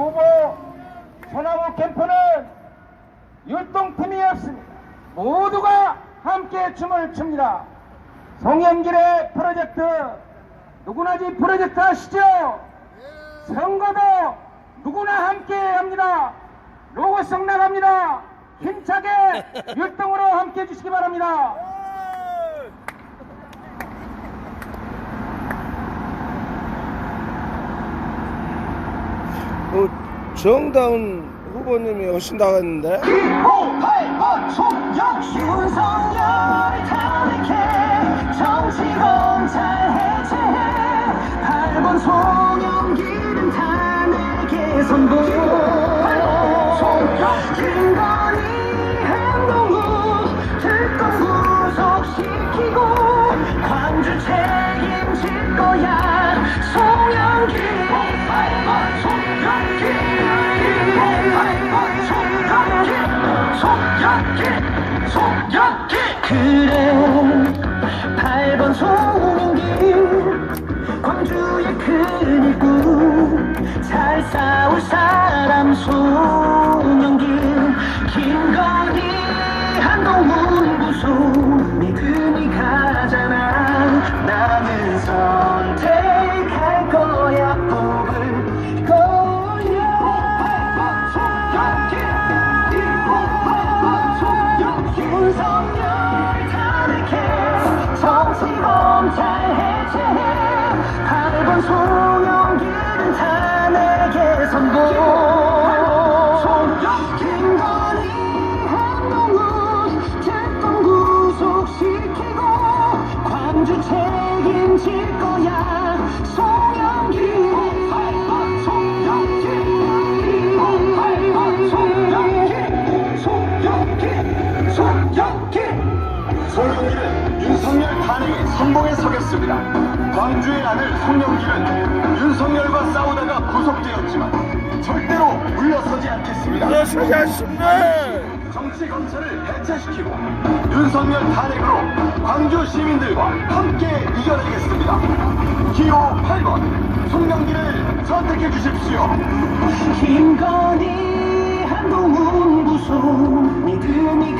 후보 소나무 캠프는 율동팀이었습니다. 모두가 함께 춤을 춥니다. 송영길의 프로젝트 누구나지 프로젝트 아시죠? 선거도 누구나 함께 합니다. 로고송 나갑니다. 힘차게 율동으로 함께 해주시기 바랍니다. 어, 정다운 후보님이 오신다고 했는데. 윤석열 탄핵해 정치검찰 해체해 8번 송영길은 탄핵에 선고 김건희 행동 후 특검 구속시키고 송영길 송영길 그래 8번 송영길 광주의 큰 일꾼 잘 싸울 사람 송 탄핵의 선봉에 서겠습니다. 광주의 아들 송영길은 윤석열과 싸우다가 구속되었지만 절대로 물러서지 않겠습니다. 물러서지 않습니다 정치 검찰을 해체시키고 윤석열 탄핵으로 광주 시민들과 함께 이겨내겠습니다. 기호 8번 송영길을 선택해 주십시오. 김건희 한동훈 구속 믿음이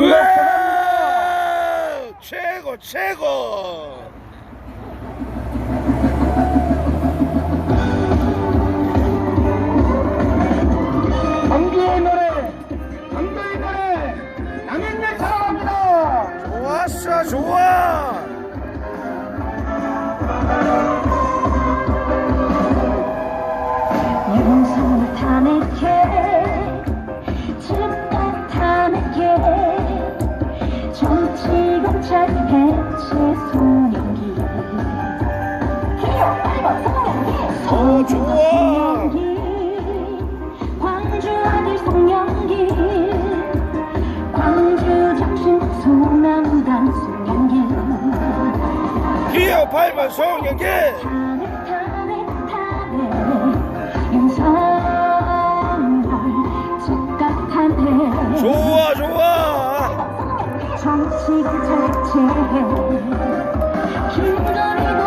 예! 최고 최고 좋아 송영기 광주 아들 송영기 광주 정신 소남단 송영기 기호 8번 송영길 탄핵 탄핵 탄핵 윤석열 즉각 탄핵 좋아. 좋아 정치가 자체 김건희도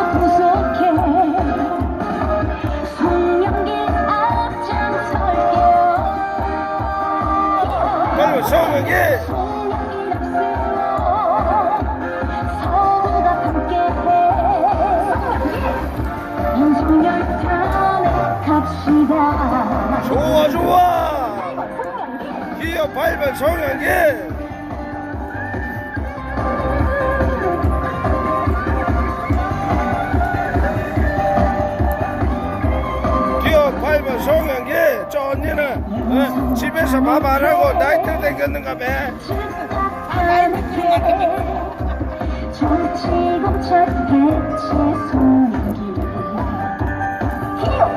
정의의 좋아 좋아. 기어 발발 정향기 저 언니는 어, 집에서 밥 안 하고 나이트 댕겼는가 봐.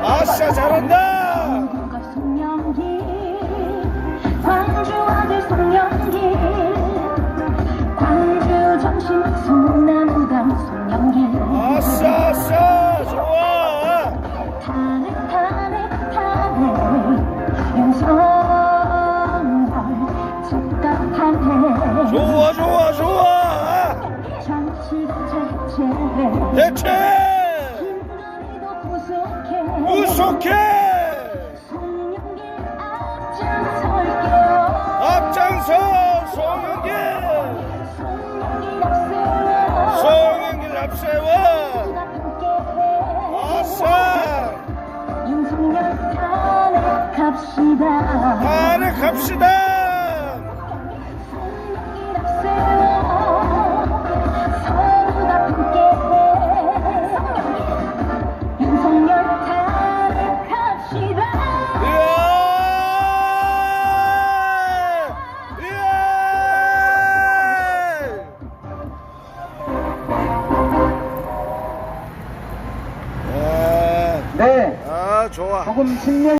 아싸 잘한다. 대체 무속해! 앞장서 송영길! 송영길 앞세워! 아싸 탄핵합시다. 탄핵합시다! 조금 신명